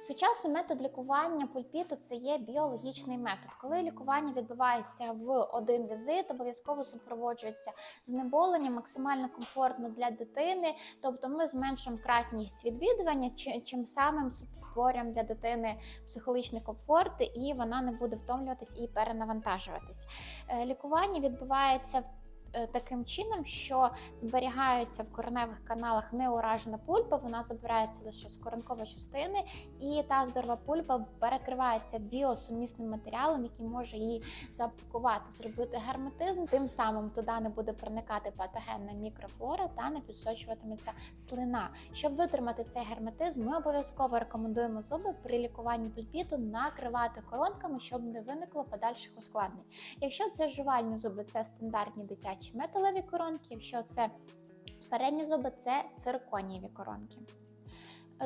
Сучасний метод лікування пульпіту це є біологічний метод. Коли лікування відбувається в один візит, обов'язково супроводжується знеболення, максимально комфортно для дитини. Тобто ми зменшуємо кратність відвідування, чи- чим самим створюємо для дитини психологічний комфорт, і вона не буде втомлюватись і перенавантажуватись. Е, Лікування відбувається в Таким чином, що зберігається в кореневих каналах неуражена пульпа, вона забирається лише з коронкової частини, і та здорова пульпа перекривається біосумісним матеріалом, який може її запакувати, зробити герметизм. Тим самим туди не буде проникати патогенна мікрофлора та не підсочуватиметься слина. Щоб витримати цей герметизм, ми обов'язково рекомендуємо зуби при лікуванні пульпіту накривати коронками, щоб не виникло подальших ускладнень. Якщо це жувальні зуби, це стандартні дитячі металеві коронки. Якщо це передні зуби, це цирконієві коронки.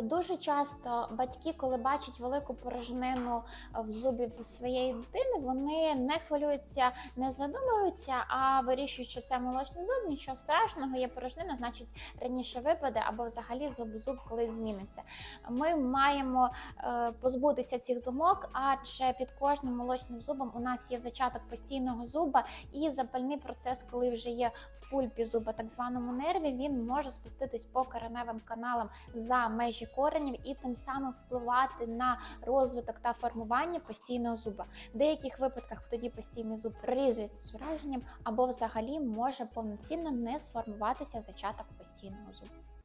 Дуже часто батьки, коли бачать велику порожнину в зубі своєї дитини, вони не хвилюються, не задумуються, а вирішують, що це молочний зуб, нічого страшного, є порожнина, значить раніше випаде або взагалі зуб зуб колись зміниться. Ми маємо е, позбутися цих думок, адже під кожним молочним зубом у нас є зачаток постійного зуба і запальний процес, коли вже є в пульпі зуба, так званому нерві, він може спуститись по кореневим каналам за межі коренів і тим самим впливати на розвиток та формування постійного зуба. В деяких випадках тоді постійний зуб прорізується з ураженням або взагалі може повноцінно не сформуватися зачаток постійного зуба.